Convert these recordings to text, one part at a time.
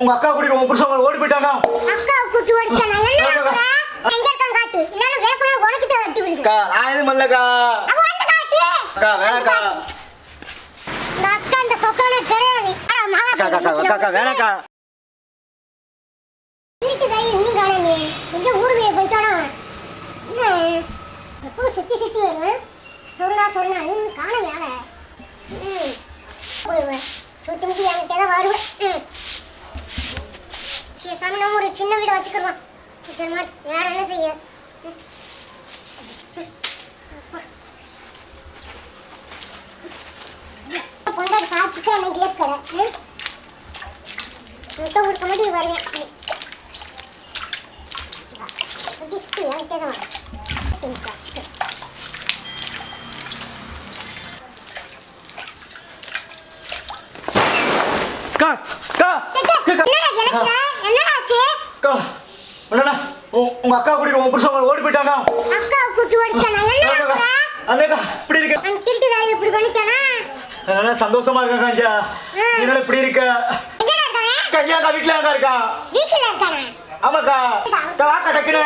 உங்க அக்கா கூட்டிட்டு உங்க புருஷன் ஓடி போயிட்டாங்க. அக்கா கூட்டி ஓடிட்டேன் நான் என்ன சொல்ற எங்க இருக்கான் காட்டு? இல்லன்னா வேப்பைய உனக்கு தான் வெட்டி அக்கா நான் எதுவும் பண்ணலக்கா அவ வந்து காட்டு. அக்கா வேணாக்கா இந்த அக்கா இந்த சொக்கான கிடையாது அட மாமா அக்கா அக்கா அக்கா அக்கா வேணாக்கா வீட்டு கை இன்னி காணமே. எங்க ஊருவே போயிட்டானா? என்ன? எப்போ சுத்தி சுத்தி வருவேன் சொன்னா சொன்னா இன்னும் காண யார போயிடுவேன் சுத்தி முத்தி என்கிட்ட தான் வருவேன். பேசாம நம்ம ஒரு சின்ன வீடு வச்சுக்கிறோம். வேற என்ன செய்ய. பொண்டாட்டி சாப்பிட்டுட்டு அன்னைக்கு முட்டை கொடுக்க மட்டும் வருவேன். தான் வச்சுக்கிறேன். அக்கா அக்கா அக்கா? அக்கா உ- உங்க அக்கா கூட்டிட்டு உங்க புருஷன் ஓடி போயிட்டாங்க அக்காவை கூட்டி சொல்ற? அந்தக்கா இப்படி இருக்க திருட்டு தாய் இப்படி பண்ணிட்டானா? என்ன சந்தோஷமா இருக்கா இங்க ம். என்ன இப்படி இருக்க இருக்கானே? கையாக்கா வீட்டுல அக்கா இருக்கா வீட்டுல இருக்கானா? ஆமாக்கா அக்கா, வாக்கா டக்குனு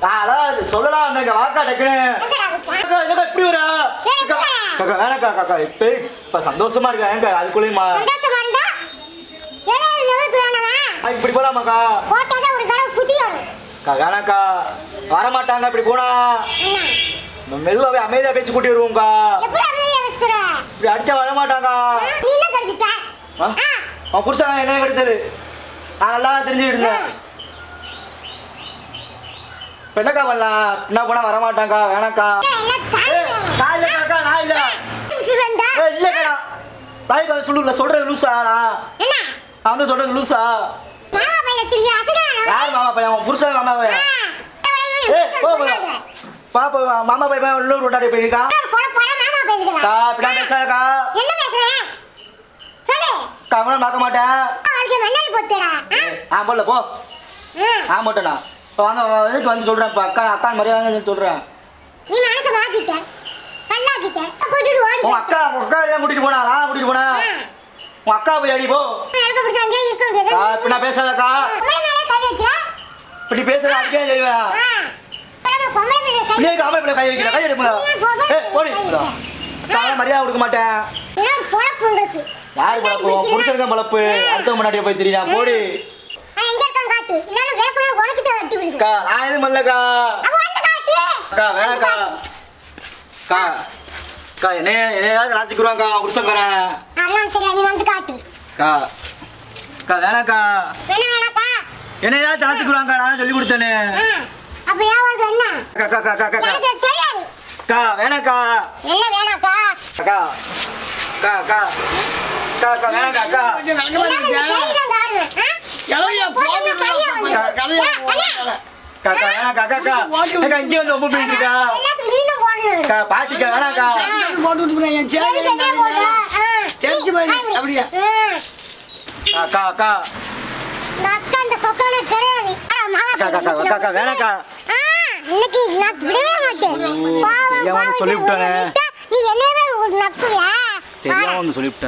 நான் அதான் சொல்லலாம் வந்தேங்க வாக்கா டக்குனு இருக்கான்? அக்கா என்னக்கா இப்படி வரா அக்கா. அக்கா வேணாக்கா அக்கா இப்ப சந்தோஷமா இருக்கா ஏங்க அதுக்குள்ளேயுமா இப்படி போலாமாக்கா? போட்டாதான் ஒரு தடவை புத்தி வரும். அக்கா வேணாக்கா. வரமாட்டாங்க இப்படி போனா மெதுவாவே அமைதியா பேசி கூட்டி வருவோம்க்கா. எப்படி அமைதியா பேசுற? இப்படி அடிச்சா? ஆ? ஆ, அவன் புருஷன் என்ன கிடைச்சது நான் நல்லா தெரிஞ்சுக்கிட்டு இருந்தேன். என்னக்கா பண்ணலாம்? என்ன போனா வரமாட்டாங்கக்கா வேணாக்கா. எல்லாம் ஏய், தாழ்வு. நான் இல்லக்கா நான் இல்ல. இல்லக்கா. பாய் பாய் சொல்லுல சொல்றது லூசா நான்? நான் வந்து சொல்றது லூசா. யார் மாமா பையன் அவன் புருஷன் மாமா பையன் ஏய் போ. பாப்பா மாமா பையன் உள்ளூர் கொண்டாடி போயிருக்கா போட போட. கா இப்படிலாம் பேசாதக்கா என்ன பேசுற? சொல்லு. கவனம் பார்க்க மாட்டேன் அவளுக்கு மண்ணெண்ணெய் போட்டுடா. ஆ? போடல போ ஆ. இப்போ வந்து எதுக்கு வந்து சொல்கிறேன் இப்போ அக்கா அக்கா மரியாதை சொல்கிறேன் நீ மனசை மாத்திட்ட. கல்லாக்கிட்ட. கூட்டிட்டு ஓடி உன். அக்கா உன் அக்கா ஏன் கூட்டிட்டு போனா நான் கூட்டிட்டு போனேன் ஆ. உன் அக்கா போய் அடி போ. நான் பேசாதக்கா? இப்படி பேசுற அடிக்கே நீ அம்மா இப்படி கை வைக்கிற கை எடுப்பா போடி. கை வைக்கிற? அக்கா மரியாதை கொடுக்க மாட்டேன். யாரு பழப்பு உன் புருஷனுக்கு பழப்பு? அடுத்த முன்னாடியே போய் தெரியா போடி. நான் எதுவும் பண்ணலக்கா. அக்கா வேணாக்கா. அக்கா அக்கா என்ன என்னையாவது ராசிக்குருவாங்க்கா புருஷங்காரன் அக்கா வேணாக்கா வேணா வேணாக்கா? என்னையாவது ராசிக்குருவாங்க்கா நான் சொல்லி கொடுத்தேனே ஆ. அப்ப ஏன் உனக்கு என்ன? அக்கா அக்கா அக்கா அக்கா எனக்கு தெரியாது. அக்கா வேணாக்கா என்ன வேணாக்கா? அக்கா அக்கா அக்கா அக்கா அக்கா வேணாக்கா அக்கா என்ன கொஞ்சம் தெரியுதா இந்த ஆளு? ஆ? கிளவியா போதுமா, சரியா வந்து. கதையா ஆ, அண்ணா. அக்கா அக்கா வேணாக்கா அக்கா அக்கா அக்கா இங்கே வந்து ஒம்பு போயிட்டு இருக்கா எல்லாத்துக்கும் நீனும் போடணும். அக்கா பாட்டிக்கா வேணாக்கா போட்டு என் சேலை? ஆ. ஆ. அப்படியே. அக்கா அக்கா அக்கா இந்த சொக்கான கிடையாது. அட, மாமா அக்கா வேணாக்கா ஆ, இன்னைக்கு நான் விடவே மாட்டேன். பாவம், பாவம், சொல்லிவிட்டானே. உன்னை விட்டா நீ என்னவே நக்குவியா தெரியாம வந்து சொல்லிவிட்டேன்